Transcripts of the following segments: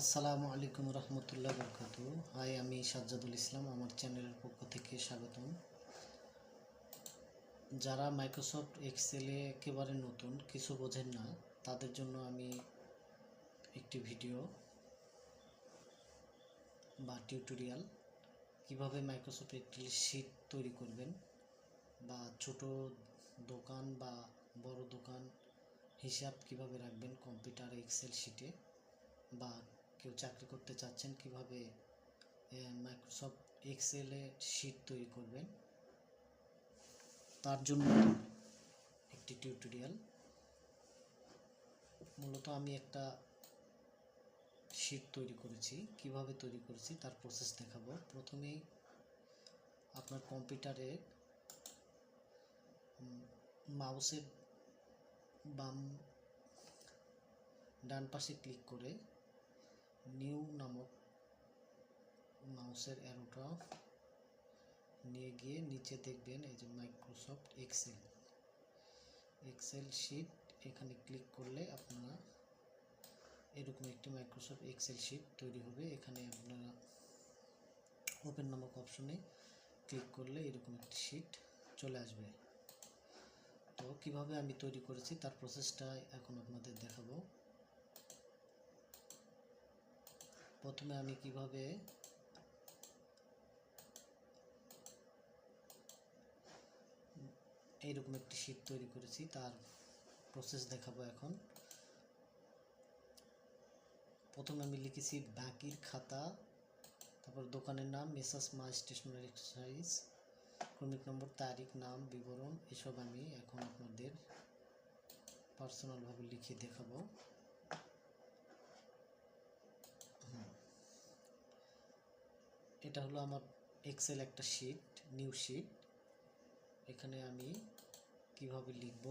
আসসালামু আলাইকুম রহমতুল্লাহ বরকাত। হাই, আমি সাজ্জাদুল ইসলাম, আমার চ্যানেলের পক্ষ থেকে স্বাগতম। যারা মাইক্রোসফট এক্সেলে একেবারে নতুন, কিছু বোঝেন না, তাদের জন্য আমি একটি ভিডিও বা টিউটোরিয়াল, কীভাবে মাইক্রোসফট একটি শীট তৈরি করবেন বা ছোট দোকান বা বড় দোকান হিসাব কীভাবে রাখবেন কম্পিউটার, এক্সেল শিটে বা কেউ চাকরি করতে চাচ্ছেন কীভাবে মাইক্রোসফট এক্সেলে শিট তৈরি করবেন, তার জন্য একটি টিউটোরিয়াল মূলত আমি একটা শিট তৈরি করেছি, কীভাবে তৈরি করেছি তার প্রসেস দেখাবো। প্রথমেই আপনার কম্পিউটারে মাউসের বাম ডান পাশে ক্লিক করে নিউ নামক মাউসের অ্যারোটা নিয়ে গিয়ে নিচে দেখবেন এই যে মাইক্রোসফট এক্সেল। এক্সেল শিট, এখানে ক্লিক করলে আপনারা এরকম একটি মাইক্রোসফট এক্সেল শিট তৈরি হবে। এখানে আপনারা ওপেন নামক অপশনে ক্লিক করলে এরকম একটি শিট চলে আসবে। তো কীভাবে আমি তৈরি করেছি তার প্রসেসটা এখন আপনাদের দেখাবো। প্রথমে আমি কীভাবে এইরকম একটি শীট তৈরি করেছি, তার প্রসেস দেখাবো এখন। প্রথমে আমি লিখেছি বাকির খাতা, তারপর দোকানের নাম, মেসাস মা স্টেশনারি এক্সারসাইজ, ক্রমিক নম্বর, তারিখ, নাম, বিবরণ, এসব আমি এখন আপনাদের পার্সোনালভাবে লিখে দেখাবো। এটা হলো আমার এক্সেল একটা শিট নিউ শিট এখানে আমি কীভাবে লিখব?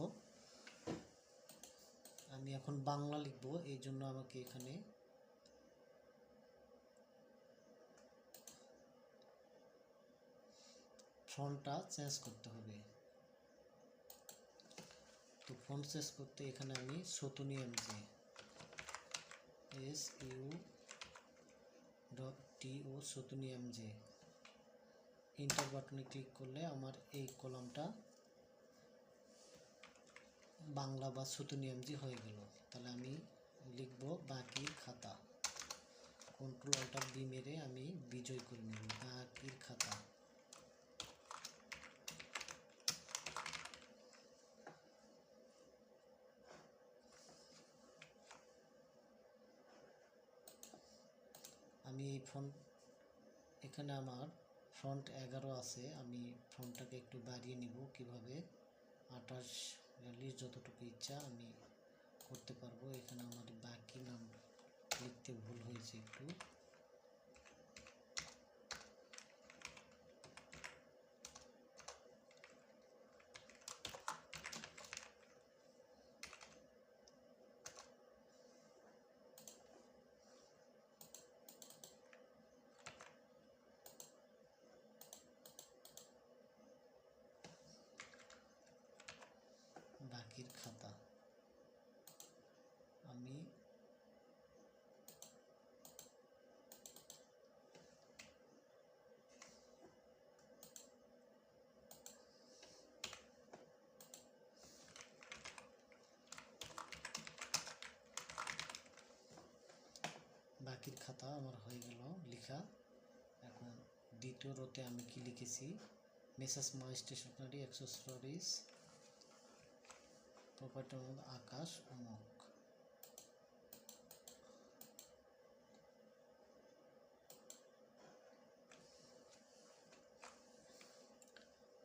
আমি এখন বাংলা লিখব, এই জন্য আমাকে এখানে ফন্টটা চেঞ্জ করতে হবে। তো ফন্ট চেঞ্জ করতে এখানে আমি সতুনিয়াম যে S U dot T O সতুনিয়াম জে ইন্টার বাটনে ক্লিক করলে আমার এই কলামটা বাংলা বা সতুনিয়াম জি হয়ে গেল। তাহলে আমি লিখব বাকির খাতা। কন্ট্রোল অল্টার বি মেরে আমি বিজয় করে নেব। বাকির খাতা। ফোন, এখানে আমার ফ্রন্ট এগারো আছে, আমি ফ্রন্টটাকে একটু বাড়িয়ে নিব কীভাবে। আঠাশ বিয়াল্লিশ যতটুকু ইচ্ছা আমি করতে পারব। এখানে আমার বাকি নাম লিখতে ভুল হয়েছে একটু বাকির খাতা আমি বাকির খাতা আমার হয়ে গেল, লেখা। এখন দ্বিতীয় রোতে আমি কি লিখেছি? মেসাস মা স্টেশনারি অ্যাক্সেসরিজ প্রপার্টির মধ্যে আকাশ অমক।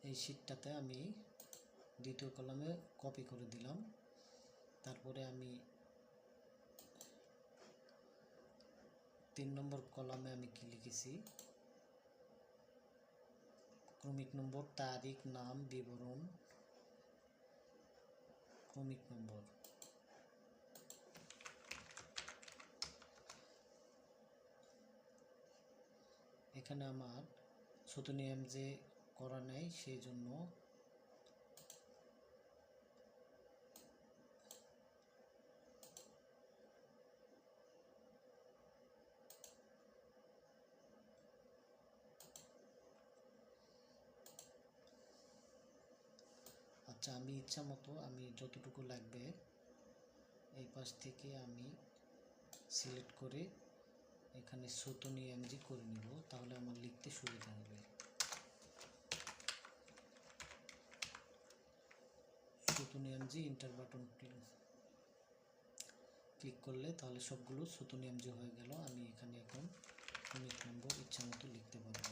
এই শীটটাতে আমি দ্বিতীয় কলামে কপি করে দিলাম। তারপরে আমি তিন নম্বর কলামে আমি কি লিখেছি? ক্রমিক নম্বর, তারিখ, নাম, বিবরণ। ক্রমিক নম্বর। এখানে আমার ছোট নিয়ম যে করা নেই, সেই জন্য আচ্ছা আমি ইচ্ছা মতো আমি যতটুকু লাগবে এই পাশ থেকে আমি সিলেক্ট করে এখানে সুতনি এমজি করে নিব, তাহলে আমার লিখতে সুবিধা হবে। সুতনি এমজি ইন্টার বাটন ক্লিক করলে তাহলে সবগুলো সুতনি এমজি হয়ে গেল, আমি এখানে এখন ইউনিট নম্বর ইচ্ছা মতো লিখতে পারব।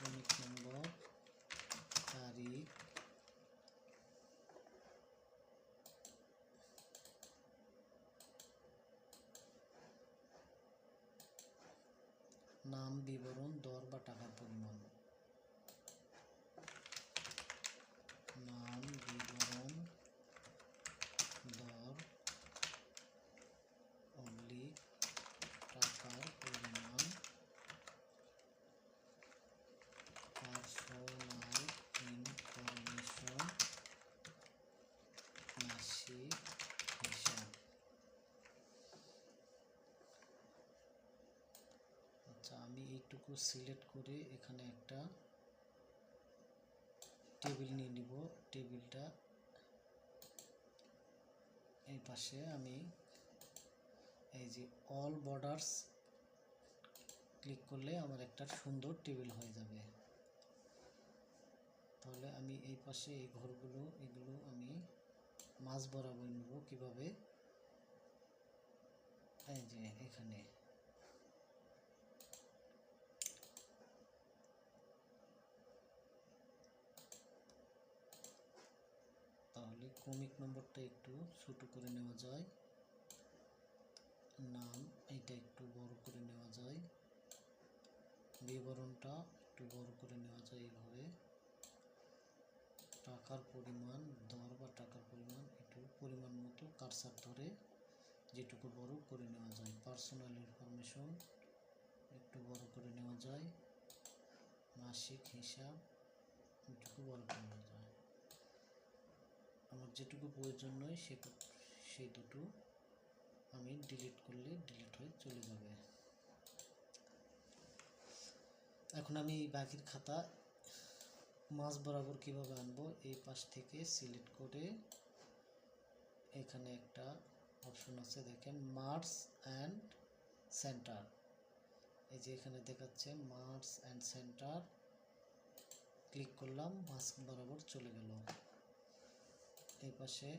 ইউনিট নম্বর তারিখ নাম বিবরণ দর বা টাকার পরিমাণ নাম বিবরণ দর অবলিক টাকার পরিমাণ পার্সোনাল ইনফরমেশন মাসিক হিসাব আচ্ছা এইটুকু সিলেক্ট করে এখানে একটা টেবিল নিয়ে নিব। টেবিলটা এই পাশে আমি এই যে অল বর্ডার্স ক্লিক করলে আমার একটা সুন্দর টেবিল হয়ে যাবে। তাহলে আমি এই পাশে এই ঘরগুলো, এগুলো আমি মাছ বরাবর নেব। কীভাবে? এই যে এখানে তাহলে ক্রমিক নম্বরটা একটু ছোট করে নেওয়া যায়। নাম, এটা একটু বড় করে নেওয়া যায়। বিবরণটা একটু বড় করে নেওয়া যায় এইভাবে। টাকার পরিমাণ, দর বা টাকার পরিমাণ একটু পরিমাণ মতো কারসার ধরে যেটুকু বড় করে নেওয়া যায়। পার্সোনাল ইনফরমেশন একটু বড় করে নেওয়া যায়। মাসিক হিসাব একটু বড় করে নেওয়া যায়। আমার যেটুকু প্রয়োজন নয় সে সেই দুটো আমি ডিলিট করলে ডিলিট হয়ে চলে যাবে। এখন আমি বাকির খাতা মাছ বরাবর কীভাবে আনব, এই পাশ থেকে সিলেক্ট করে এখানে একটা অপশন আছে, দেখেন মার্স অ্যান্ড সেন্টার এই যে এখানে দেখাচ্ছে মার্স অ্যান্ড সেন্টার ক্লিক করলাম মাছ বরাবর চলে গেল। এই পাশে,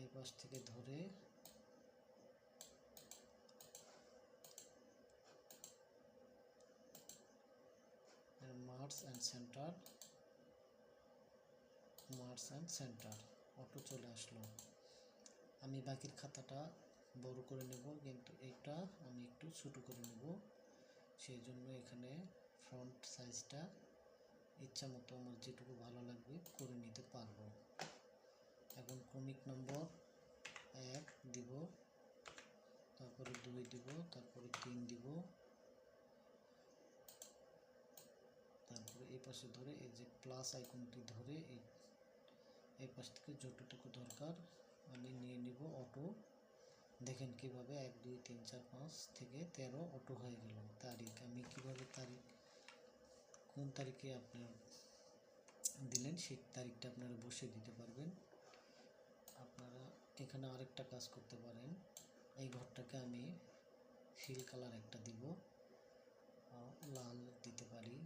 এই পাশ থেকে ধরে merge and centre merge and centre, auto চলে আসলো। আমি বাকির খাতাটা বড় করে নেব, কিন্তু এটা আমি একটু ছোটো করে নেব, সেই জন্য এখানে ফ্রন্ট সাইজটা ইচ্ছা মতো আমার যেটুকু ভালো লাগবে করে নিতে পারব। এখন ক্রমিক নম্বর এক দিব, তারপরে দুই দিব, তারপরে তিন দিব। তারপরে এই পাশে ধরে এই যে প্লাস আইকনটি ধরে এই এই পাশ থেকে যতটুকু দরকার আমি নিয়ে নিব অটো দেখেন কীভাবে এক, দুই, তিন, চার, পাঁচ থেকে তেরো অটো হয়ে গেল। তারিখ, আমি কীভাবে তারিখ কোন তারিখে আপনার দিলেন, সেই তারিখটা আপনারা বসে দিতে পারবেন। আপনারা এখানে আরেকটা কাজ করতে পারেন। এই ঘরটাকে আমি ফিল কালার একটা দিব। লাল দিতে পারি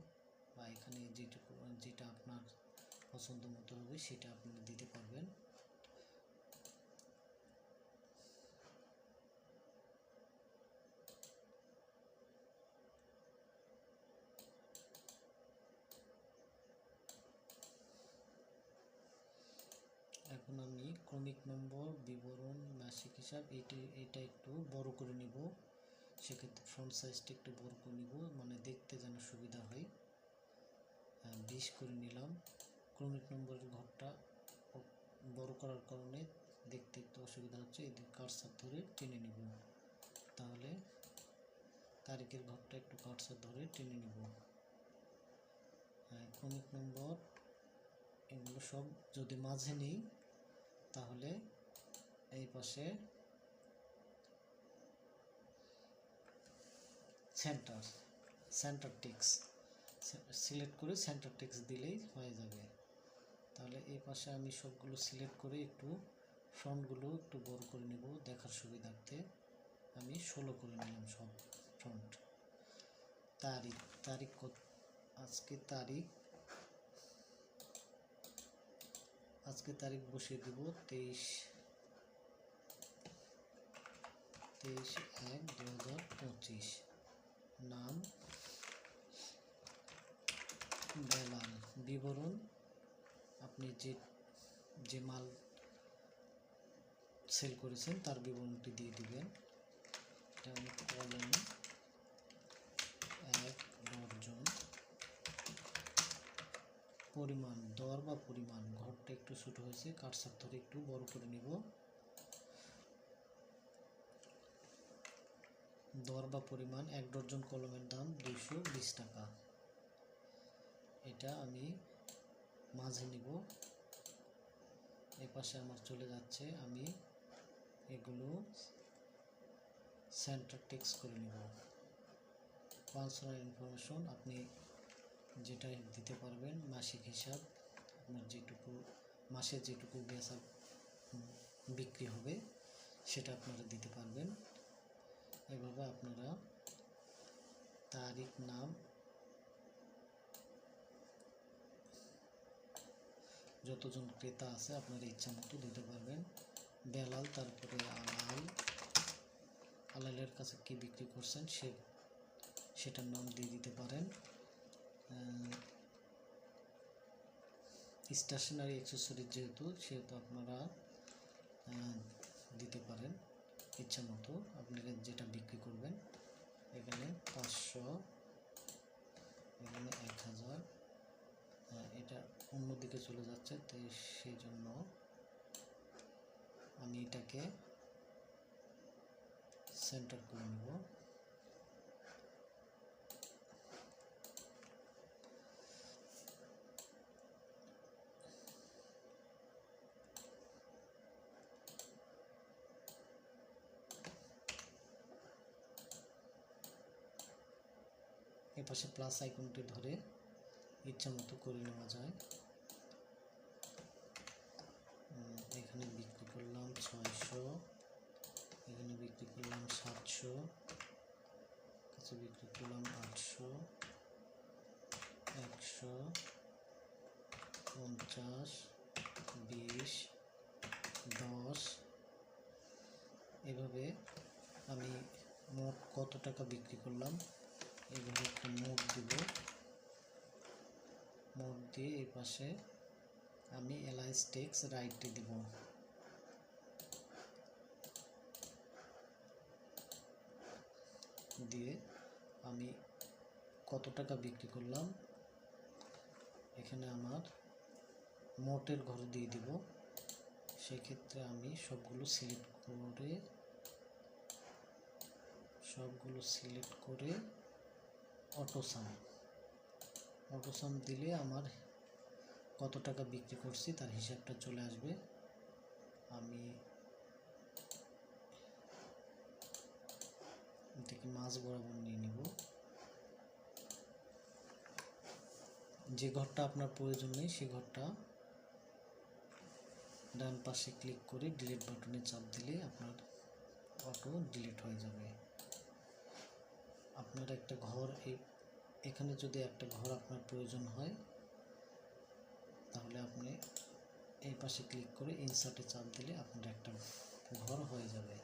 বা এখানে যেটুকু, যেটা আপনার পছন্দ মতো হবে সেটা আপনি দিতে পারবেন। এখন আমি ক্রমিক নম্বর, বিবরণ, মাসিক হিসাব, এইটা এটা একটু বড় করে নিব। সেক্ষেত্রে ফ্রন্ট সাইজটা একটু বড় করে নিব মানে দেখতে যেন সুবিধা হয়। বিশ করে নিলাম। ক্রমিক নম্বরের ঘরটা বড় করার কারণে দেখতে একটু অসুবিধা হচ্ছে, এই কারসার ধরে টেনে নিব। তাহলে তারিখের ঘরটা একটু কারসার ধরে টেনে নিব। ক্রমিক নম্বর, এগুলো সব যদি মাঝে নেই তাহলে এই পাশে সেন্টার সেন্টার টিক্স সিলেক্ট করে সেন্টার টিক্স দিলেই হয়ে যাবে। তাহলে এই পাশে আমি সবগুলো সিলেক্ট করে একটু ফ্রন্টগুলো একটু বড় করে নেব দেখার সুবিধার্থে। আমি ষোলো করে নিলাম সব ফ্রন্ট তারিখ তারিখ আজকে তারিখ আজকে তারিখ বসিয়ে দেব তেইশ তেইশ এক দু হাজার পঁচিশ। নাম? বেলাল। বিবরণ? আপনি যে যে মাল সেল করেছেন তার বিবরণটি দিয়ে দিবেন। এটা আমি কলম এক ডর্জন পরিমাণ, দর বা পরিমাণ, ঘরটা একটু ছোট হয়েছে কাটসার ধরে একটু বড় করে নিব। দর বা পরিমাণ, এক ডজন কলমের দাম দুশো বিশ টাকা। এটা আমি মাঝে নিব। এপাশে আমার চলে যাচ্ছে, আমি এগুলো সেন্টার টেক্স করে নিব। পার্সোনাল ইনফরমেশন আপনি যেটা দিতে পারবেন, মাসিক হিসাব, আপনার যেটুকু, মাসে যেটুকু বেচা বিক্রি হবে, সেটা আপনারা দিতে পারবেন। এভাবে আপনারা তারিখ, নাম যতজন ক্রেতা আছে, আপনারা ইচ্ছা মতো দিতে পারবেন। বেলাল, তারপরে আলাল। আলালের কাছে কি বিক্রি করছেন, সে, সেটার নাম দিয়ে দিতে পারেন। স্টেশনারি অ্যাক্সেসরিজ যেহেতু, সেহেতু আপনারা দিতে পারেন ইচ্ছা মতো। আপনারা যেটা বিক্রি করবেন, এখানে পাঁচশো, এখানে এক হাজার এটা অন্যদিকে চলে যাচ্ছে তাই সেই জন্য আমি এটাকে সেন্টার করে নেব। এপাশে প্লাস আইকনটি ধরে ইচ্ছা মতো করে নেওয়া যায়। এখানে বিক্রি করলাম ছয়শো, এখানে বিক্রি করলাম সাতশো, কাছে বিক্রি করলাম আটশো, একশো, পঞ্চাশ, বিশ, দশ। এভাবে আমি মোট কত টাকা বিক্রি করলাম? এভাবে একটা মোট দিব। মুখ দিয়ে এই পাশে আমি এলাইস টেক্স রাইটটি দিব। দিয়ে আমি কত টাকা বিক্রি করলাম? এখানে আমার মোটের ঘর দিয়ে দিব। সেক্ষেত্রে আমি সবগুলো সিলেক্ট করে, সবগুলো সিলেক্ট করে অটোসাম। অটোসাম দিলে আমার কত টাকা বিক্রি করছি তার হিসাবটা চলে আসবে। আমি থেকে মাছ বরাবর নিয়ে নিব। যে ঘরটা আপনার প্রয়োজন নেই, সে ঘরটা ডান পাশে ক্লিক করে ডিলিট বাটনে চাপ দিলে আপনার অটো ডিলিট হয়ে যাবে। আপনার একটা ঘর, এই এখানে যদি একটা ঘর আপনার প্রয়োজন হয়, তাহলে আপনি এই পাশে ক্লিক করে ইনসার্টে চাপ দিলে আপনার একটা ঘর হয়ে যাবে।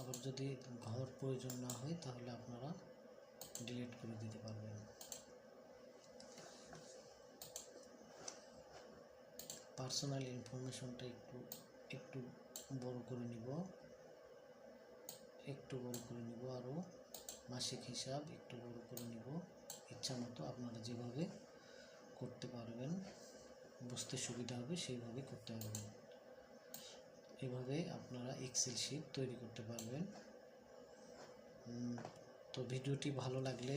আবার যদি ঘর প্রয়োজন না হয়, তাহলে আপনারা ডিলিট করে দিতে পারবেন। পার্সোনাল ইনফরমেশনটা একটু একটু বড় করে নিব। একটু বড় করে নিব আরও মাসিক হিসাব একটু বড় করে নিব। ইচ্ছা মতো আপনারা যেভাবে করতে পারবেন, বুঝতে সুবিধা হবে সেইভাবে করতে পারবেন। এভাবে আপনারা এক্সেল শিট তৈরি করতে পারবেন। তো ভিডিওটি ভালো লাগলে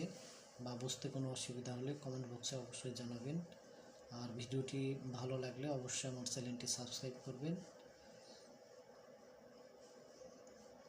বা বুঝতে কোনো অসুবিধা হলে কমেন্ট বক্সে অবশ্যই জানাবেন। আর ভিডিওটি ভালো লাগলে অবশ্যই আমার চ্যানেলটি সাবস্ক্রাইব করবেন।